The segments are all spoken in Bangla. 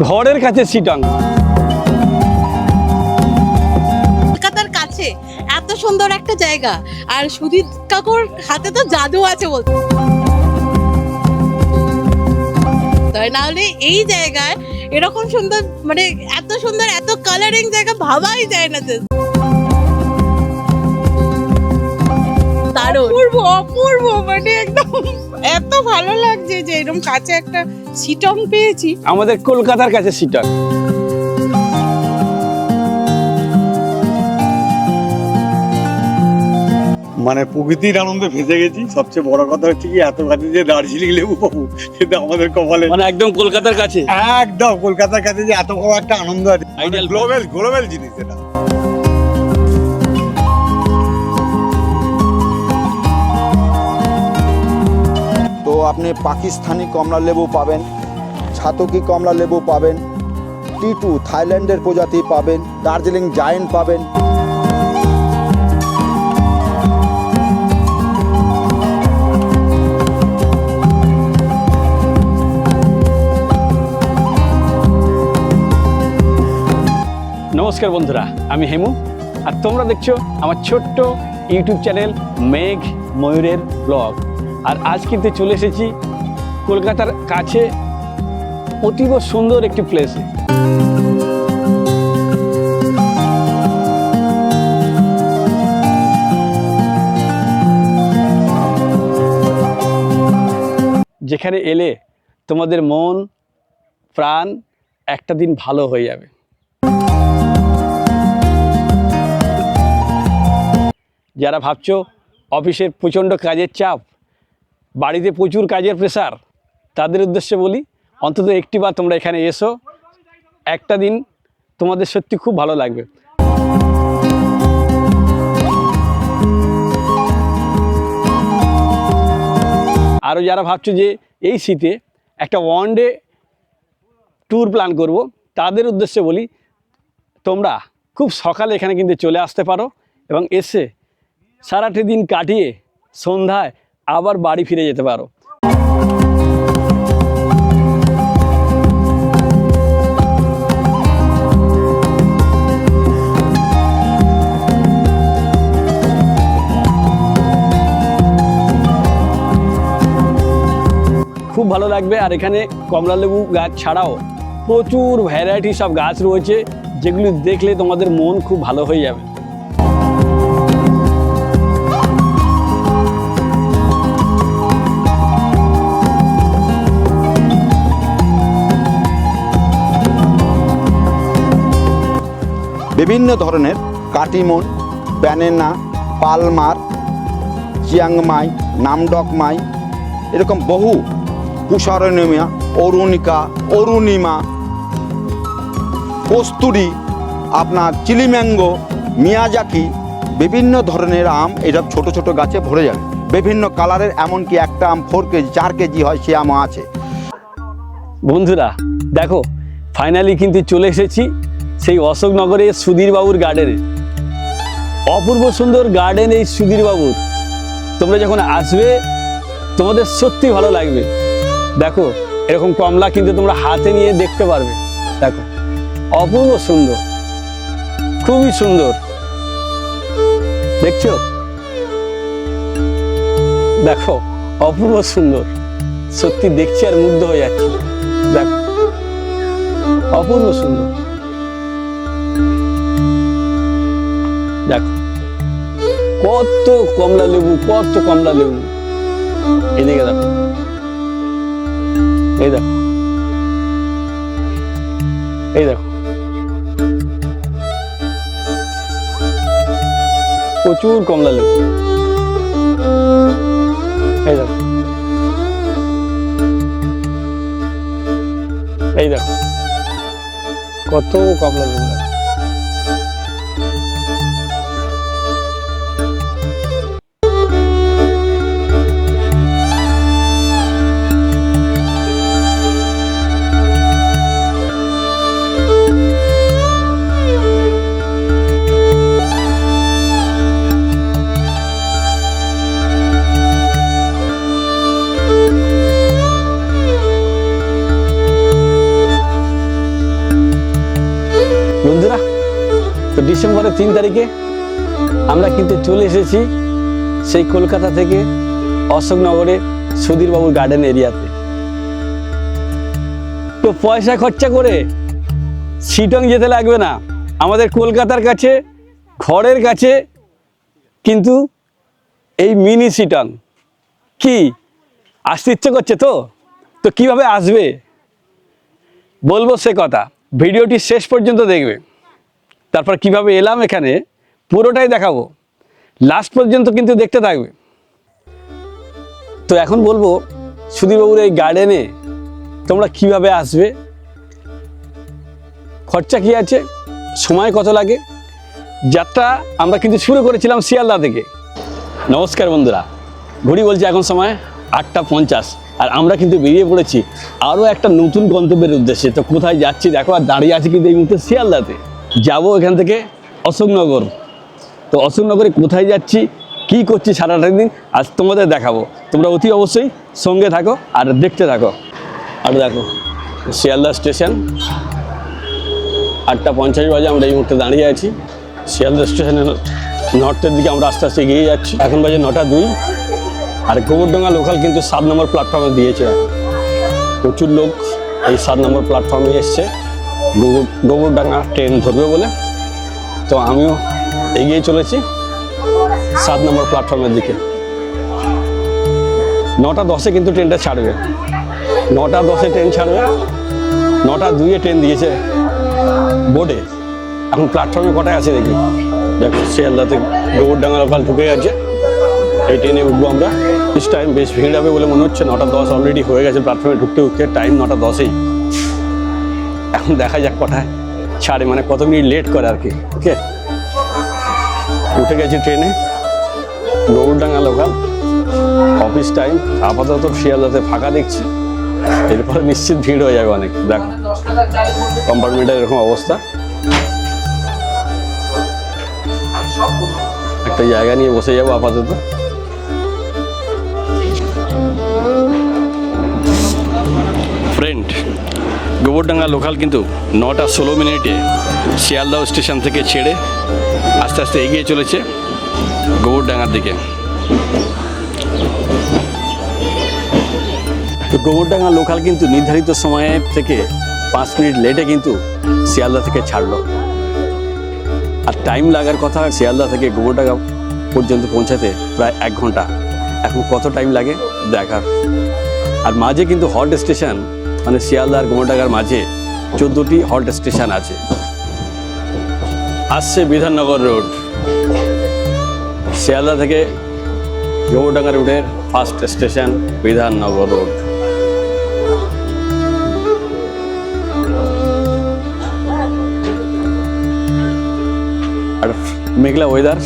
ঘরের কাছে সিটং কলকাতার কাছে এত সুন্দর একটা জায়গা। আর সুদীপ কাকুর হাতে তো জাদু আছে বলতে তাই নাহলে এই জায়গায় এরকম সুন্দর মানে এত সুন্দর এত কালারিং জায়গা ভাবাই যায় না যে। দারুণ অপূর্ব অপূর্ব মানে একদম এত ভালো লাগছে যে এরকম কাছে একটা সিটং পেয়েছি। আমাদের কলকাতার কাছে সিটং। মানে প্রকৃতির আনন্দে ভেসে গেছি। সবচেয়ে বড় কথা হচ্ছে কি এত কাছে যে দার্জিলিং লেবু পাবো সেটা আমাদের কপালে মানে একদম কলকাতার কাছে? একদম কলকাতার কাছে যে এত বড় একটা আনন্দ আছে। গ্লোবাল গ্লোবাল জিনিস এটা। আপনি পাকিস্তানি কমলা লেবু পাবেন, ছাতকি কমলা লেবু পাবেন, টিটু থাইল্যান্ডের প্রজাতি পাবেন, দার্জিলিং জায়েন্ট পাবেন। নমস্কার বন্ধুরা, আমি হেমু। আর তোমরা দেখছ আমার ছোট্ট ইউটিউব চ্যানেল মেঘ ময়ূরের ব্লগ। আর আজ কিন্তু চলে এসেছি কলকাতার কাছে অতীব সুন্দর একটি প্লেসে যেখানে এলে তোমাদের মন, প্রাণ একটা দিন ভালো হয়ে যাবে। যারা ভাবছ অফিসের প্রচণ্ড কাজের চাপ বাড়িতে প্রচুর কাজের প্রেসার তাদের উদ্দেশ্যে বলি, অন্তত একটিবার তোমরা এখানে এসো। একটা দিন তোমাদের সত্যি খুব ভালো লাগবে। আরও যারা ভাবছ যে এই শীতে একটা ওয়ান ডে ট্যুর প্ল্যান করব, তাদের উদ্দেশ্যে বলি, তোমরা খুব সকালে এখানে কিন্তু চলে আসতে পারো এবং এসে সারাটি দিন কাটিয়ে সন্ধ্যায় আবার বাড়ি ফিরে যেতে পারো। খুব ভালো লাগবে। আর এখানে কমলা লেবু গাছ ছাড়াও প্রচুর ভ্যারাইটি সব গাছ রয়েছে, যেগুলি দেখলে তোমাদের মন খুব ভালো হয়ে যাবে। বিভিন্ন ধরনের Katimon, banana, Palmer, Chiang Mai, Nam Dok Mai, এরকম বহু পুষারণিমা অরুণিকা, অরুণিমা, কস্তুরি, আপনার চিলি ম্যাঙ্গো, মিয়াজাকি, বিভিন্ন ধরনের আম এরকম ছোট ছোট গাছে ভরে যাবে। বিভিন্ন কালারের, এমনকি একটা আম ফোর কেজি, চার কেজি হয়, সে আমও আছে। বন্ধুরা, দেখো ফাইনালি কিন্তু চলে এসেছি। সেই অশোকনগরে সুধীরবাবুর গার্ডেনে অপূর্ব সুন্দর গার্ডেন এই সুধীরবাবুর। তোমরা যখন আসবে, তোমাদের সত্যি ভালো লাগবে। দেখো, এরকম কমলা কিন্তু তোমরা হাতে নিয়ে দেখতে পারবে। দেখো, অপূর্ব সুন্দর, খুবই সুন্দর। দেখছ? দেখো, অপূর্ব সুন্দর। সত্যি দেখছি আর মুগ্ধ হয়ে যাচ্ছি। দেখো, অপূর্ব সুন্দর। দেখো কত কমলা লেবু, কত কমলা লেবু। এদিকে দেখো। এই দেখো। এই দেখো। প্রচুর কমলা লেবু। এই দেখো। এই দেখো। কত কমলা লেবু। তিন তারিখে আমরা কিন্তু চলে এসেছি সেই কলকাতা থেকে অশোকনগরে সুধীরবাবুর গার্ডেন এরিয়াতে তো। পয়সা খরচা করে শিটং যেতে লাগবে না। আমাদের কলকাতার কাছে ঘরের কাছে কিন্তু এই মিনি শিটং কি? আসতে ইচ্ছে করছে তো? তো কীভাবে আসবে? বলব সে কথা। ভিডিওটি শেষ পর্যন্ত দেখবে। তারপর কীভাবে এলাম এখানে, পুরোটাই দেখাবো। লাস্ট পর্যন্ত কিন্তু দেখতে থাকবে। তো এখন বলব, সুধীরবাবুর এই গার্ডেনে তোমরা কীভাবে আসবে? খরচা কি আছে? সময় কত লাগে? যাত্রা আমরা কিন্তু শুরু করেছিলাম শিয়ালদা থেকে। নমস্কার বন্ধুরা। ঘড়ি বলছে এখন সময় আটটা পঞ্চাশ। আর আমরা কিন্তু বেরিয়ে পড়েছি আরও একটা নতুন গন্তব্যের উদ্দেশ্যে। তো কোথায় যাচ্ছি দেখো, আর দাঁড়িয়ে আছি কিন্তু এই মুহূর্তে শিয়ালদাতে। যাব এখান থেকে অশোকনগর। তো অশোকনগরে কোথায় যাচ্ছি, কি করছি সারাটা দিন, আজ তোমাদের দেখাবো। তোমরা অতি অবশ্যই সঙ্গে থাকো আর দেখতে থাকো। আর দেখো, শিয়ালদা স্টেশন, আটটা পঞ্চাশ বাজে আমরা এই মুহূর্তে দাঁড়িয়ে আছি। শিয়ালদা স্টেশনের নর্থের দিকে আমরা আস্তে আস্তে এগিয়ে যাচ্ছি। এখন বাজে নটা দুই। আর গোবরডোঙ্গা লোকাল কিন্তু সাত নম্বর প্ল্যাটফর্মে দিয়েছে। প্রচুর লোক এই সাত নম্বর প্ল্যাটফর্মে এসছে। গোবর গোবরডাঙ্গা ট্রেন ধরবে বলে। তো আমিও এগিয়ে চলেছি সাত নম্বর প্ল্যাটফর্মের দিকে। নটা দশে কিন্তু ট্রেনটা ছাড়বে। নটা দশে ট্রেন ছাড়বে। নটা দুইয়ে ট্রেন দিয়েছে বোর্ডে। এখন প্ল্যাটফর্মে কটায় আছে দেখি। দেখো, শিয়ালদাতে গোবরডাঙ্গা লোকাল ঢুকে গেছে। এই ট্রেনে উঠবো আমরা। বেশ টাইম বেশ ভিড় হবে বলে মনে হচ্ছে। নটা দশ অলরেডি হয়ে গেছে প্ল্যাটফর্মে ঢুকতে উঠতে টাইম নটা দশেই। এখন দেখা যাক কটায় ছাড়ে মানে কত মিনিট লেট করে আর কি ওকে উঠে গেছি ট্রেনে গৌরডাঙ্গা লোকাল অফিস টাইম আপাতত শিয়ালদাতে ফাঁকা দেখছি। এরপরে নিশ্চিত ভিড় হয়ে যাবে অনেক, দেখো। কম্পার্টমেন্টের এরকম অবস্থা। একটা জায়গা নিয়ে বসে যাব আপাতত। গোবরডাঙ্গা লোকাল কিন্তু নটা ষোলো মিনিটে শিয়ালদাহ স্টেশন থেকে ছেড়ে আস্তে আস্তে এগিয়ে চলেছে গোবরডাঙ্গার দিকে। গোবরডাঙ্গা লোকাল কিন্তু নির্ধারিত সময়ের থেকে পাঁচ মিনিট লেটে কিন্তু শিয়ালদা থেকে ছাড়লো। আর টাইম লাগার কথা শিয়ালদা থেকে গোবরডাঙ্গা পর্যন্ত পৌঁছাতে প্রায় এক ঘণ্টা। এখন কত টাইম লাগে দেখার। আর মাঝে কিন্তু হট স্টেশন মানে শিয়ালদা আর মাঝে চোদ্দোটি হল্ট স্টেশন আছে। আসছে বিধাননগর রোড। শিয়ালদা থেকে গোবরডাঙ্গা রোডের ফার্স্ট স্টেশন বিধাননগর রোড। আর মেঘলা ওয়েদার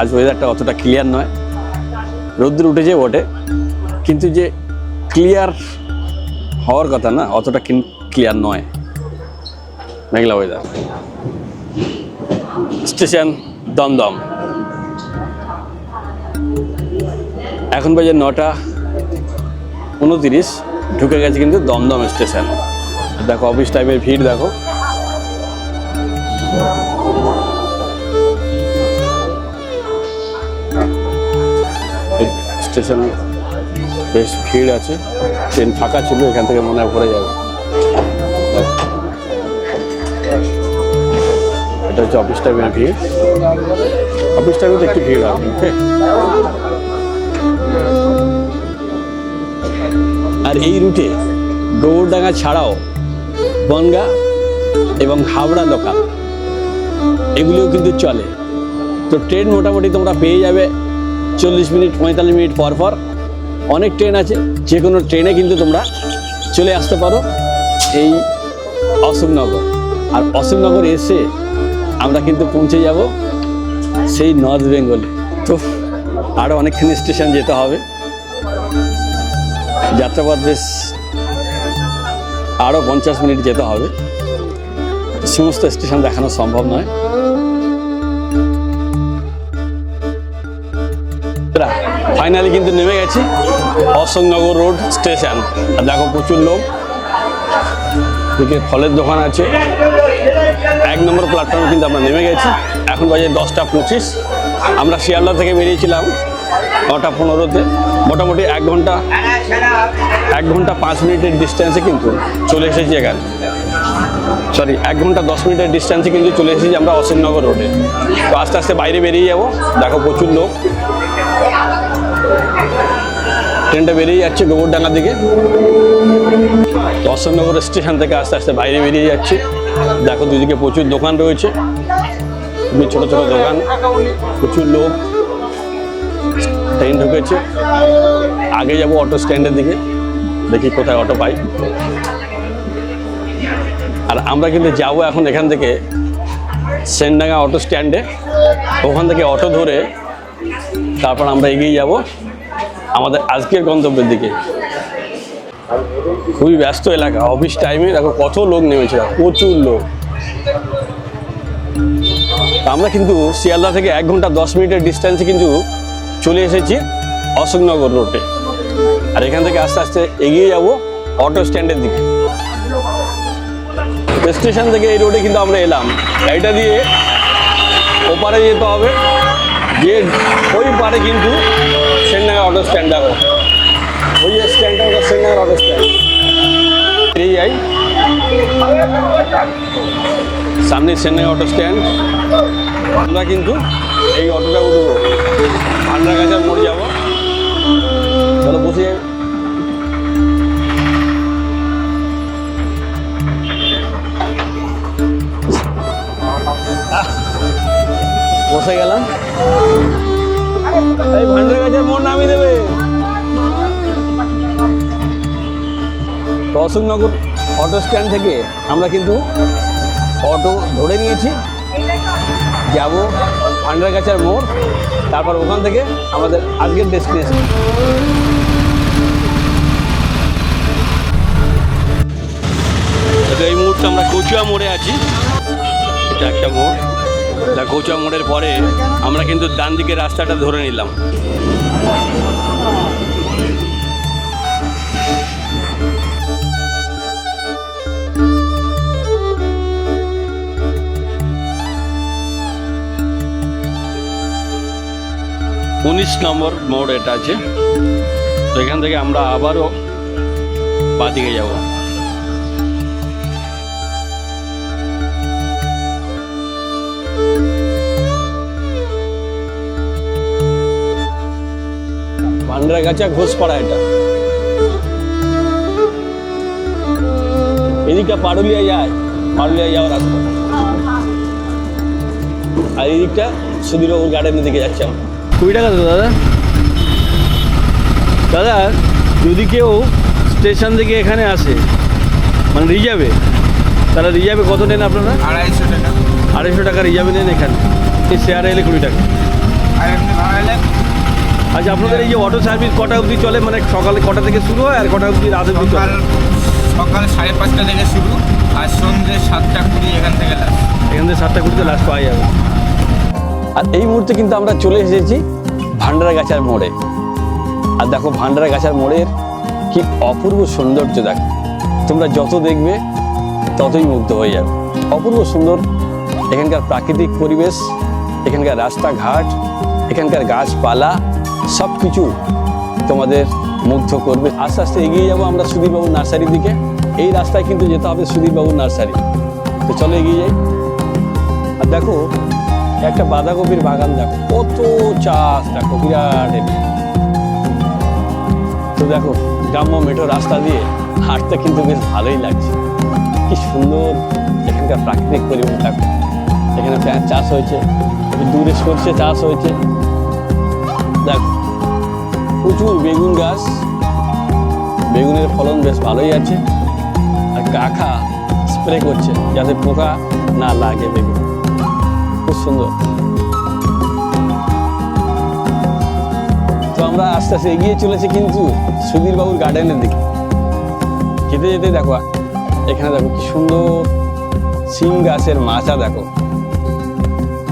আজ ওয়েদারটা অতটা ক্লিয়ার নয়। রোদ্র উঠেছে বটে, কিন্তু যে ক্লিয়ার হওয়ার কথা না, অতটা ক্লিয়ার নয়। মেঘলা ওয়েদার স্টেশন দমদম। এখন বাজে নটা উনতিরিশ, ঢুকে গেছে কিন্তু দমদম স্টেশন দেখো অফিস টাইমের ভিড় দেখো। স্টেশন বেশ ভিড় আছে। ট্রেন ফাঁকা ছিল, এখান থেকে মনে হয় যাবে। এটা হচ্ছে অফিস টাইমের ভিড়। অফিস টাইমে তো একটু ভিড় ওকে আর এই রুটে গৌরডাঙ্গা ছাড়াও বনগা এবং হাওড়া লোকাল এগুলোও কিন্তু চলে। তো ট্রেন মোটামুটি তোমরা পেয়ে যাবে চল্লিশ মিনিট, পঁয়তাল্লিশ মিনিট পর পর। অনেক ট্রেন আছে যে কোনো ট্রেনে কিন্তু তোমরা চলে আসতে পারো এই অশোকনগর। আর অশোকনগর এসে আমরা কিন্তু পৌঁছে যাব সেই নর্থ বেঙ্গলে। তো আরও অনেকখানি স্টেশন যেতে হবে। যাত্রাপথ বেশ আরও পঞ্চাশ মিনিট যেতে হবে। সমস্ত স্টেশন দেখানো সম্ভব নয়। ফাইনালি কিন্তু নেমে গেছি। Ashoknagar road station. আর দেখো প্রচুর লোক। এদিকে ফলের দোকান আছে। এক নম্বর প্ল্যাটফর্মে কিন্তু আমরা নেমে গেছি। এখন বাজে দশটা পঁচিশ। আমরা শিয়ালদা থেকে বেরিয়েছিলাম নটা পনেরোতে। মোটামুটি এক ঘণ্টা এক ঘণ্টা পাঁচ মিনিটের ডিস্টেন্সে কিন্তু চলে এসেছি এখানে। সরি এক ঘণ্টা দশ মিনিটের ডিস্টেন্সে কিন্তু চলে এসেছি আমরা অশোকনগর রোডে তো আস্তে আস্তে বাইরে বেরিয়ে যাব। দেখো প্রচুর লোক। ট্রেনটা বেরিয়ে যাচ্ছে গোবরডাঙ্গার দিকে। তো অশোকনগর স্টেশন থেকে আস্তে আস্তে বাইরে বেরিয়ে যাচ্ছে। দেখো দুদিকে প্রচুর দোকান রয়েছে। খুবই ছোটো ছোটো দোকান। প্রচুর লোক। ট্রেন ঢুকেছে। আগে যাব অটো স্ট্যান্ডের দিকে। দেখি কোথায় অটো পাই। আর আমরা কিন্তু যাব এখন এখান থেকে সেনডাঙ্গা অটো স্ট্যান্ডে। ওখান থেকে অটো ধরে তারপর আমরা এগিয়ে যাব। আমাদের আজকের গন্তব্যের দিকে। খুবই ব্যস্ত এলাকা অফিস টাইমে দেখো কত লোক নেমেছে, প্রচুর লোক। আমরা কিন্তু শিয়ালদা থেকে এক ঘণ্টা দশ মিনিটের ডিস্টেন্সে কিন্তু চলে এসেছি অশোকনগর রোডে আর এখান থেকে আস্তে আস্তে এগিয়ে যাব অটো স্ট্যান্ডের দিকে। স্টেশন থেকে এই রোডে কিন্তু আমরা এলাম। গাড়িটা দিয়ে ওপারে যেতে হবে। যে ওই পারে কিন্তু সেনডাঙ্গা অটো স্ট্যান্ড দেখো ওই স্ট্যান্ডটা সেনডাঙ্গার অটো স্ট্যান্ড বেরিয়ে যাই সামনে সেনডাঙ্গা অটো স্ট্যান্ড আমরা কিন্তু এই অটোটা উঠবো। ভান্ডারগাছার মোড় যাব। চলো বসে যাই। বসে গেলাম। মোড় নামিয়ে দেবে। অশোকনগর অটো স্ট্যান্ড থেকে আমরা কিন্তু অটো ধরে নিয়েছি। যাব ভান্ডারগাছার মোড়, তারপর ওখান থেকে আমাদের আজকের ডেস্টিনেশন এই মুহূর্তে আমরা কচুয়া মোড়ে আছি। এটা একটা মোড়। কচুয়া মোড়ের পরে, আমরা কিন্তু ডান দিকে রাস্তাটা ধরে নিলাম। উনিশ নম্বর মোড় এটা আছে। তো এখান থেকে আমরা আবারও বাদিকে যাব। ভান্ডারগাছা ঘোষপাড়া এটা। এদিকটা পারুলিয়া যায় পারুলিয়া যাওয়ার রাস্তা। আর এদিকটা সুধীরবাবুর গার্ডেনের দিকে যাচ্ছে আমরা। কুড়ি টাকা তো দাদা। দাদা যদি কেউ স্টেশন থেকে এখানে আসে মানে রিজার্ভে তাহলে রিজার্ভে কত নেন আপনারা? আড়াইশো টাকা। আড়াইশো টাকা রিজার্ভে নেন এখানে। এই শেয়ারে এলে কুড়ি টাকা। আর এমনি ভাড়া এলে আচ্ছা আপনাদের এই যে অটো সার্ভিস কটা অবধি চলে? মানে সকালে কটা থেকে শুরু হয় আর কটা অবধি রাত অবধি সকাল চলে? সকাল সাড়ে পাঁচটা থেকে শুরু আর সন্ধ্যে সাতটা কুড়ি এখান থেকে লাস্ট এখান থেকে সাতটা কুড়িতে লাস্ট পাওয়া যাবে। আর এই মুহূর্তে কিন্তু আমরা চলে এসেছি ভান্ডারা গাছার মোড়ে। আর দেখো ভান্ডারা গাছার মোড়ের কি অপূর্ব সৌন্দর্য দেখো। তোমরা যত দেখবে ততই মুগ্ধ হয়ে যাবে। অপূর্ব সুন্দর এখানকার প্রাকৃতিক পরিবেশ এখানকার রাস্তাঘাট এখানকার গাছপালা সব কিছু তোমাদের মুগ্ধ করবে। আস্তে আস্তে এগিয়ে যাব আমরা সুধীরবাবুর নার্সারির দিকে। এই রাস্তায় কিন্তু যেতে হবে সুধীরবাবুর নার্সারি। তো চলো এগিয়ে যাই। আর দেখো, একটা বাঁধাকপির বাগান দেখো। কত চাষ, দেখো, বিরাট। তো দেখো, গ্রাম্য মেঠো রাস্তা দিয়ে হাঁটতে কিন্তু বেশ ভালোই লাগছে। কি সুন্দর এখানকার প্রাকৃতিক পরিবেশ, দেখো। এখানে চাষ হয়েছে। দূরে সর্ষে চাষ হয়েছে। দেখো প্রচুর বেগুন গাছ। বেগুনের ফলন বেশ ভালোই আছে। আর কাকা স্প্রে করছে যাতে পোকা না লাগে বেগুন। খুব সুন্দর। তো আমরা আস্তে আস্তে এগিয়ে চলেছি কিন্তু সুধীর বাবুর গার্ডেনের দিকে। যেতে যেতে দেখো, এখানে দেখো কি সুন্দর সিম গাছের মাচা দেখো।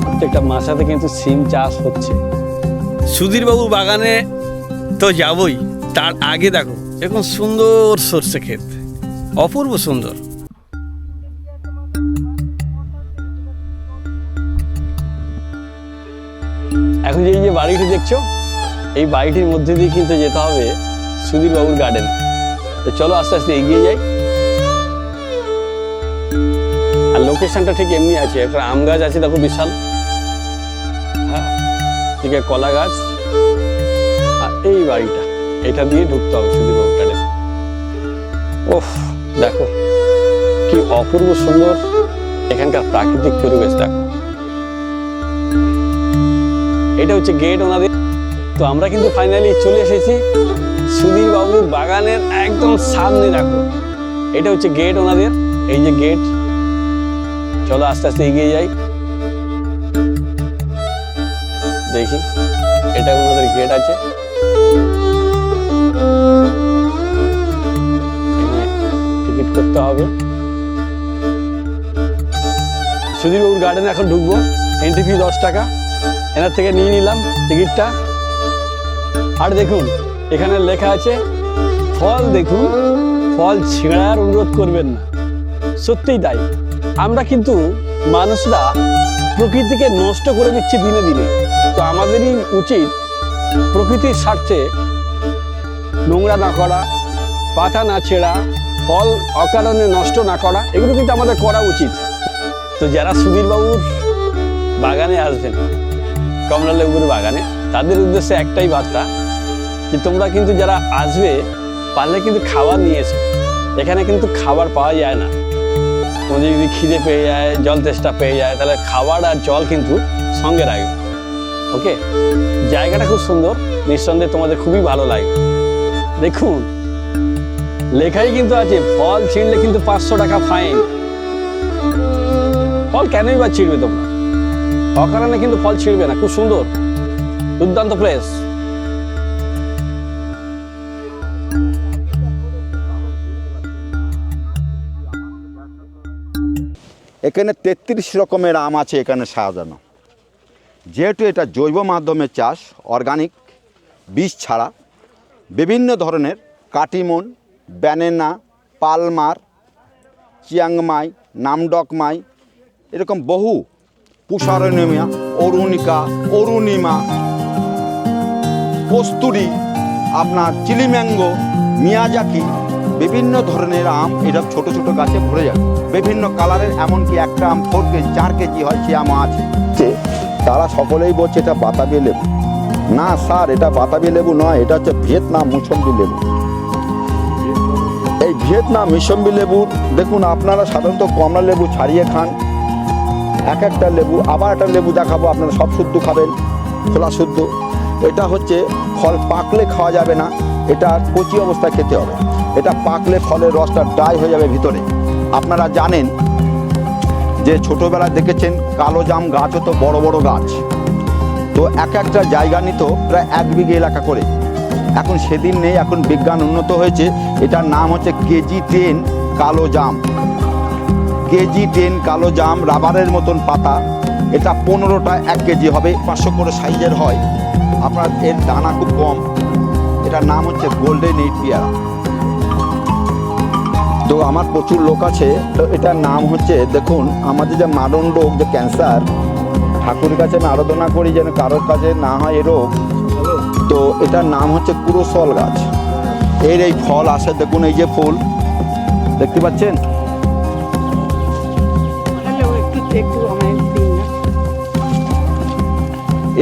প্রত্যেকটা মাচাতে কিন্তু সিম চাষ হচ্ছে। সুধীর বাবুর বাগানে তো যাবই। তার আগে দেখো, এরকম সুন্দর সর্ষে ক্ষেত। অপূর্ব সুন্দর। এখন যে এই যে বাড়িটি দেখছ, এই বাড়িটির মধ্যে দিয়ে কিন্তু যেতে হবে সুধীর বাবুর গার্ডেন তো চলো আস্তে আস্তে এগিয়ে যাই। আর লোকেশনটা ঠিক এমনি আছে, একটা আম গাছ আছে দেখো বিশাল। হ্যাঁ ঠিক কলা গাছ। এই বাড়িটা। এটা দিয়ে ঢুকতে হবে বাবুর গার্ডেন ওফ, দেখো, কি অপূর্ব সুন্দর এখানকার প্রাকৃতিক পরিবেশ, দেখো। এটা হচ্ছে গেট ওনাদের। তো আমরা কিন্তু ফাইনালি চলে এসেছি সুধীর বাবুর বাগানের একদম সামনে, দেখো। এটা হচ্ছে গেট ওনাদের। এই যে গেট চলো আস্তে আস্তে এগিয়ে যাই। দেখি, এটা ওনাদের গেট আছে। সুধীরবাবুর গার্ডেনে এখন ঢুকবো। এন্ট্রি ফি দশ টাকা। এনার থেকে নিয়ে নিলাম টিকিটটা আর দেখুন, এখানে লেখা আছে, ফল দেখুন, ফল ছিঁড়ার অনুরোধ করবেন না। সত্যিই তাই। আমরা কিন্তু মানুষরা প্রকৃতিকে নষ্ট করে দিচ্ছি দিনে দিনে। তো আমাদেরই উচিত প্রকৃতির স্বার্থে নোংরা না করা, পাতা না ছেঁড়া, ফল অকারণে নষ্ট না করা। এগুলো কিন্তু আমাদের করা উচিত। তো যারা সুধীরবাবুর বাগানে আসবেন কমলা লেবুর বাগানে, তাদের উদ্দেশ্যে একটাই বার্তা যে তোমরা কিন্তু যারা আসবে, পারলে কিন্তু খাবার নিয়ে এসো। এখানে কিন্তু খাবার পাওয়া যায় না। তোমাদের যদি খিদে পেয়ে যায়, জল তেষ্টা পেয়ে যায়, তাহলে খাবার আর জল কিন্তু সঙ্গে রাখবে। ওকে? জায়গাটা খুব সুন্দর। নিঃসন্দেহে তোমাদের খুবই ভালো লাগে। দেখুন, লেখাই কিন্তু আছে, ফল ছিঁড়লে কিন্তু পাঁচশো টাকা ফাইন। ফল কেনই বা ছিঁড়বে তোমরা? অকারণে কিন্তু ফল ছিঁড়বে না, খুব সুন্দর। দুর্দান্ত প্লেস এখানে তেত্রিশ রকমের আম আছে এখানে সাজানো। যেহেতু এটা জৈব মাধ্যমে চাষ অর্গানিক বীজ ছাড়া, বিভিন্ন ধরনের Katimon banana Palmer Chiang Mai Nam Dok Mai এরকম বহু পুষারণিমা অরুণিকা, অরুণিমা, কস্তুরি, আপনার চিলি ম্যাঙ্গো, মিয়াজাকি, বিভিন্ন ধরনের আম এটা ছোট ছোট গাছে ভরে যাবে বিভিন্ন কালারের, এমনকি একটা আম ফোর কেজি, চার কেজি হয়, সে আমও আছে। তারা সকলেই বলছে এটা বাতাবি লেবু। না স্যার, এটা বাতাবি লেবু নয়, এটা হচ্ছে ভিয়েতনাম মুসম্বি লেবু। এই ভিয়েতনাম মিসম্বি লেবুর দেখুন আপনারা সাধারণত কমলা লেবু ছাড়িয়ে খান এক একটা লেবু, আবার একটা লেবু দেখাবো, আপনারা সব শুদ্ধ খাবেন, খোলা শুদ্ধ। এটা হচ্ছে ফল পাকলে খাওয়া যাবে না, এটা কচি অবস্থায় খেতে হবে। এটা পাকলে ফলের রসটা ড্রাই হয়ে যাবে ভিতরে। আপনারা জানেন যে ছোটোবেলায় দেখেছেন কালো জাম গাছ হতো বড় বড় গাছ। তো এক একটা জায়গা নিত প্রায় এক বিঘে এলাকা করে। এখন সেদিন নেই, এখন বিজ্ঞান উন্নত হয়েছে। এটার নাম হচ্ছে কেজি টেন কালো জাম। কেজি টেন কালো জাম রাবারের মতন পাতা। এটা পনেরোটা এক কেজি হবে, পাঁচশো করে সাইজের হয়। আপনার এর দানা খুব কম। এটার নাম হচ্ছে গোল্ডেন এইট পেয়ারা তো আমার প্রচুর লোক আছে, তো এটার নাম হচ্ছে, দেখুন, আমাদের যে মারণ রোগ, যে ক্যান্সার, ঠাকুরের কাছে আমি আরাধনা করি যেন কারোর কাছে না হয় এ রোগ। তো এটার নাম হচ্ছে কুরোসল গাছ। এর এই ফল আসে, দেখুন, এই যে ফুল। দেখতে পাচ্ছেন?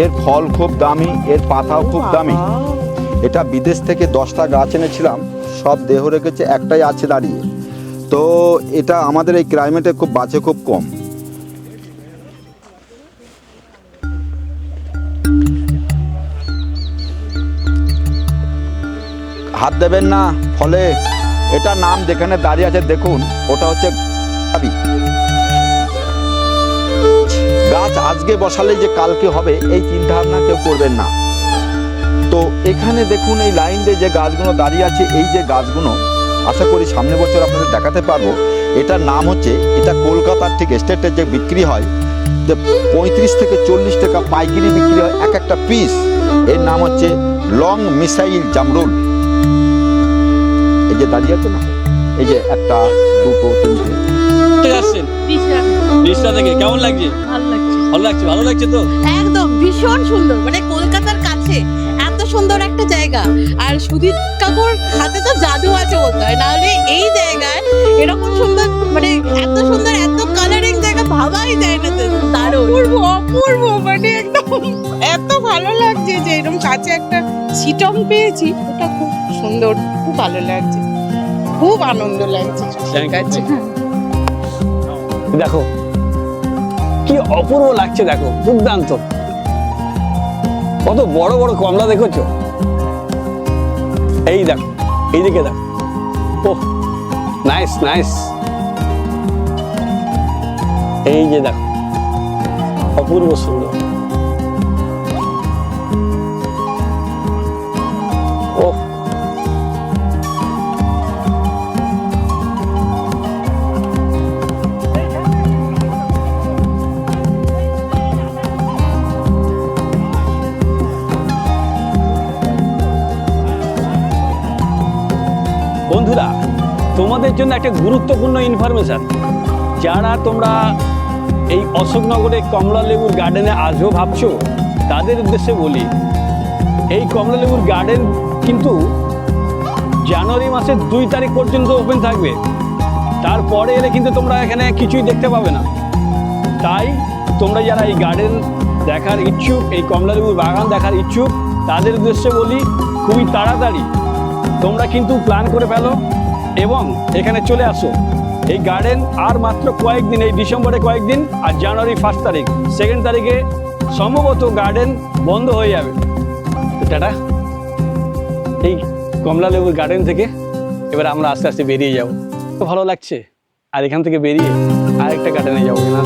এর ফল খুব দামি এর পাতাও খুব দামি। এটা বিদেশ থেকে দশটা গাছ এনেছিলাম সব দেহ রেখেছে একটাই আছে দাঁড়িয়ে। তো এটা আমাদের এই ক্লাইমেটে খুব বাঁচে খুব কম। হাত দেবেন না ফলে এটা নাম যেখানে দাঁড়িয়ে আছে দেখুন ওটা হচ্ছে। গাছ আজকে বসালে যে কালকে হবে এই চিন্তা ভাবনা কেউ করবেন না। তো এখানে দেখুন এই লাইন দিয়ে যে গাছগুলো দাঁড়িয়ে আছে এই যে গাছগুলো আশা করি সামনে বছর আপনাদের দেখাতে পারব। এটার নাম হচ্ছে এটা কলকাতার ঠিক স্টেটে যে বিক্রি হয় যে পঁয়ত্রিশ থেকে চল্লিশ টাকা পাইকারি বিক্রি হয় এক একটা পিস এর নাম হচ্ছে লং মিসাইল জামরুল। এই যে দাঁড়িয়ে আছে না? এই যে একটা দুটো তিনটে। আসছেন? থেকে। কেমন লাগছে? ভালো লাগছে। ভালো লাগছে ভালো লাগছে তো? একদম ভীষণ সুন্দর। মানে কলকাতার কাছে এত সুন্দর একটা জায়গা। আর সুদীপ কাকুর হাতে তো জাদু আছে বলতে হয়। নাহলে এই জায়গায় এরকম সুন্দর মানে এত সুন্দর এত কালারিং জায়গা ভাবাই যায় না তো। দারুণ। অপূর্ব অপূর্ব মানে একদম এত ভালো লাগছে যে এরকম কাছে একটা সিটং পেয়েছি ওটা খুব সুন্দর খুব ভালো লাগছে। খুব আনন্দ লাগছে। কাছে দেখো কি অপূর্ব লাগছে দেখো, দুর্দান্ত। কত বড় বড় কমলা দেখোছ? এই দেখো, এইদিকে দেখো। ওহ নাইস নাইস এই যে দেখো, অপূর্ব সুন্দর। বন্ধুরা, তোমাদের জন্য একটা গুরুত্বপূর্ণ ইনফরমেশন যারা তোমরা এই অশোকনগরে কমলা লেবুর গার্ডেনে আসব ভাবছ, তাদের উদ্দেশ্যে বলি, এই কমলা লেবুর গার্ডেন কিন্তু জানুয়ারি মাসের দুই তারিখ পর্যন্ত ওপেন থাকবে। তারপরে এলে কিন্তু তোমরা এখানে কিছুই দেখতে পাবে না। তাই তোমরা যারা এই গার্ডেন দেখার ইচ্ছুক, এই কমলা লেবুর বাগান দেখার ইচ্ছুক, তাদের উদ্দেশ্যে বলি, খুবই তাড়াতাড়ি তোমরা কিন্তু প্ল্যান করে ফেলো এবং এখানে চলে আসো। এই গার্ডেন আর মাত্র কয়েকদিন, এই ডিসেম্বরে কয়েকদিন আর জানুয়ারি ফার্স্ট তারিখ। সেকেন্ড তারিখে সম্ভবত গার্ডেন বন্ধ হয়ে যাবে। টাটা। এই কমলা লেবুর গার্ডেন থেকে এবার আমরা আস্তে আস্তে বেরিয়ে যাব। তো ভালো লাগছে। আর এখান থেকে বেরিয়ে আরেকটা গার্ডেনে যাব। না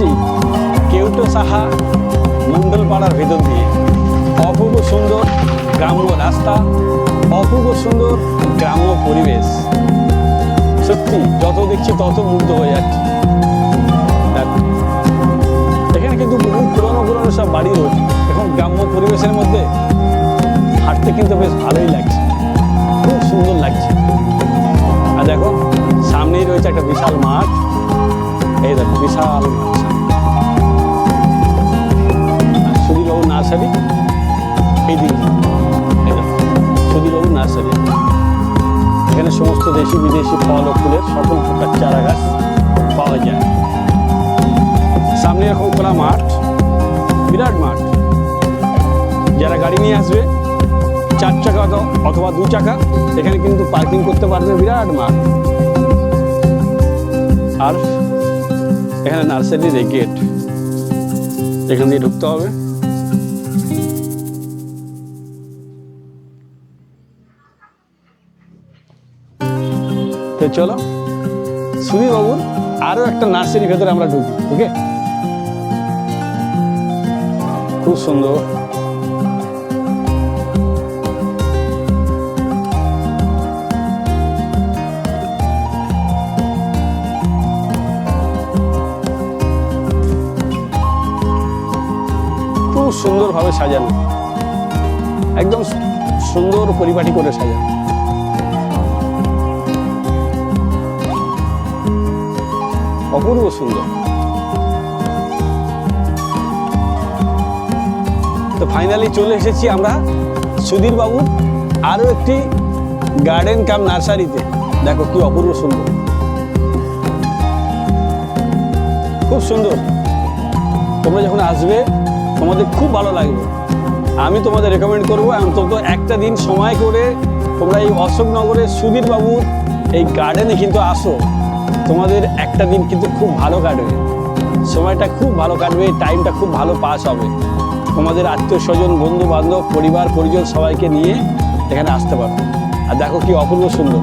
চলেছি কেউটো সাহা মন্ডল পাড়ার ভেতর দিয়ে। অপূর্ব সুন্দর গ্রাম্য রাস্তা, অপূর্ব সুন্দর গ্রাম্য পরিবেশ। সত্যি, যত দেখছি তত মুগ্ধ হয়ে যাচ্ছি। এখানে কিন্তু বহু পুরনো পুরনো সব বাড়ি রয়েছে। এখন গ্রাম্য পরিবেশের মধ্যে হাঁটতে কিন্তু বেশ ভালোই লাগছে। খুব সুন্দর লাগছে। আর দেখো, সামনেই রয়েছে একটা বিশাল মাঠ। এই দেখো বিশাল মাঠ সুধীরবাবু নার্সারি এই দিন নার্সারি। এখানে সমস্ত দেশি বিদেশি ফল ও ফুলের সকল প্রকার চারা গাছ পাওয়া যায়। সামনে এরকম খোলা মাঠ, বিরাট মাঠ। যারা গাড়ি নিয়ে আসবে, চার চাকা অথ- অথবা দু চাকা, এখানে কিন্তু পার্কিং করতে পারবে বিরাট মাঠ। আর এখানে নার্সারির গেট। এখান দিয়ে ঢুকতে হবে। তো চলো সুধীর আরও আরও একটা নার্সারি ভেতরে আমরা ঢুকি, ওকে? খুব সুন্দর। সুন্দরভাবে সাজানো। একদম সুন্দর পরিপাটি করে সাজানো। অপূর্ব সুন্দর। তো ফাইনালি চলে এসেছি আমরা সুধীর বাবুর আরও একটি গার্ডেন কাম নার্সারিতে দেখো কি অপূর্ব সুন্দর। খুব সুন্দর। তোমরা যখন আসবে তোমাদের খুব ভালো লাগবে। আমি তোমাদের রেকমেন্ড করব, অন্তত একটা দিন সময় করে তোমরা এই অশোকনগরের সুধীর বাবুর এই গার্ডেনে কিন্তু আসো। তোমাদের একটা দিন কিন্তু খুব ভালো কাটবে। সময়টা খুব ভালো কাটবে টাইমটা খুব ভালো পাস হবে। তোমাদের আত্মীয় স্বজন বন্ধু বান্ধব পরিবার, পরিজন সবাইকে নিয়ে এখানে আসতে পারো। আর দেখো কি অপূর্ব সুন্দর।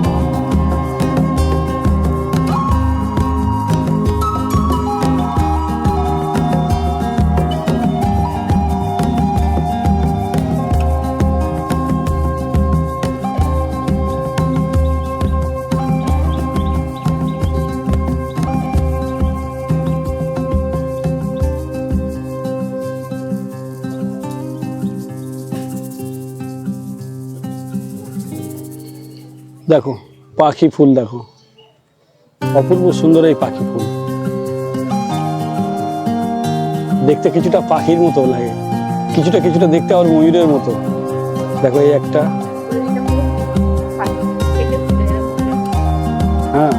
দেখো, পাখি ফুল দেখো। অপূর্ব সুন্দর এই পাখি ফুল। দেখতে কিছুটা পাখির মতো লাগে। কিছুটা কিছুটা দেখতে আবার ময়ূরের মতো। দেখো এই একটা। হ্যাঁ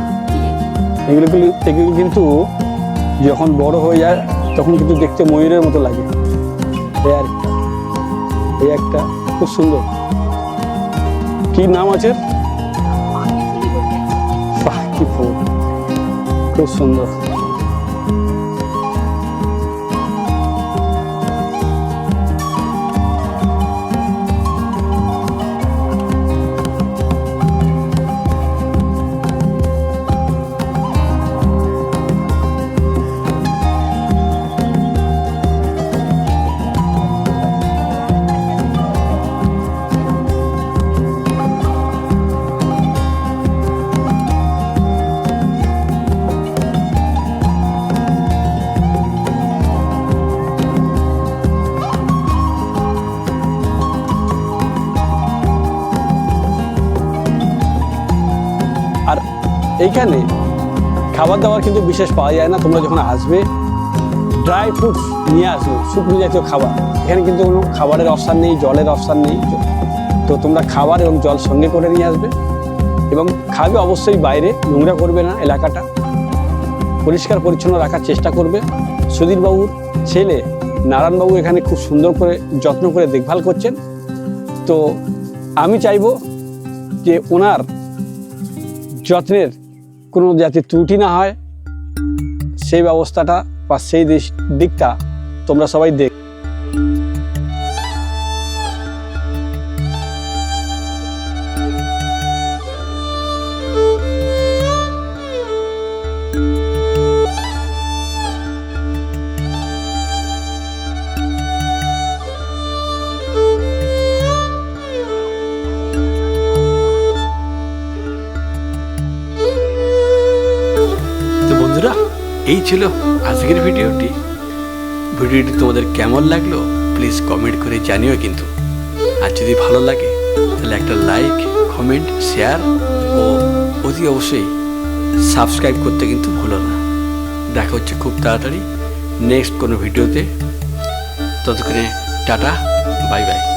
এগুলো এগুলো কিন্তু যখন বড় হয়ে যায়, তখন কিন্তু দেখতে ময়ূরের মতো লাগে। এই আর এই একটা, খুব সুন্দর। কি নাম আছে? খুব সুন্দর। এইখানে খাবার দাবার কিন্তু বিশেষ পাওয়া যায় না। তোমরা যখন আসবে ড্রাই ফ্রুটস নিয়ে আসবে, শুকনো জাতীয় খাবার। এখানে কিন্তু কোনো খাবারের অপশান নেই, জলের অপশান নেই। তো তোমরা খাবার এবং জল সঙ্গে করে নিয়ে আসবে এবং খাবে অবশ্যই বাইরে, নোংরা করবে না এলাকাটা। পরিষ্কার, পরিচ্ছন্ন রাখার চেষ্টা করবে। সুধীরবাবুর ছেলে নারায়ণবাবু এখানে খুব সুন্দর করে, যত্ন করে দেখভাল করছেন। তো আমি চাইব যে ওনার যত্নের কোনো যাতে ত্রুটি না হয় সেই ব্যবস্থাটা বা সেই দিকটা তোমরা সবাই দেখ ছিল আজকের ভিডিওটি। ভিডিওটি তোমাদের কেমন লাগল প্লিজ কমেন্ট করে জানিও কিন্তু। আর যদি ভালো লাগে, তাহলে একটা লাইক, কমেন্ট, শেয়ার ও অতি অবশ্যই সাবস্ক্রাইব করতে কিন্তু ভুলো না। দেখা হচ্ছে খুব তাড়াতাড়ি নেক্সট কোনো ভিডিওতে। ততক্ষণে টাটা, বাই বাই।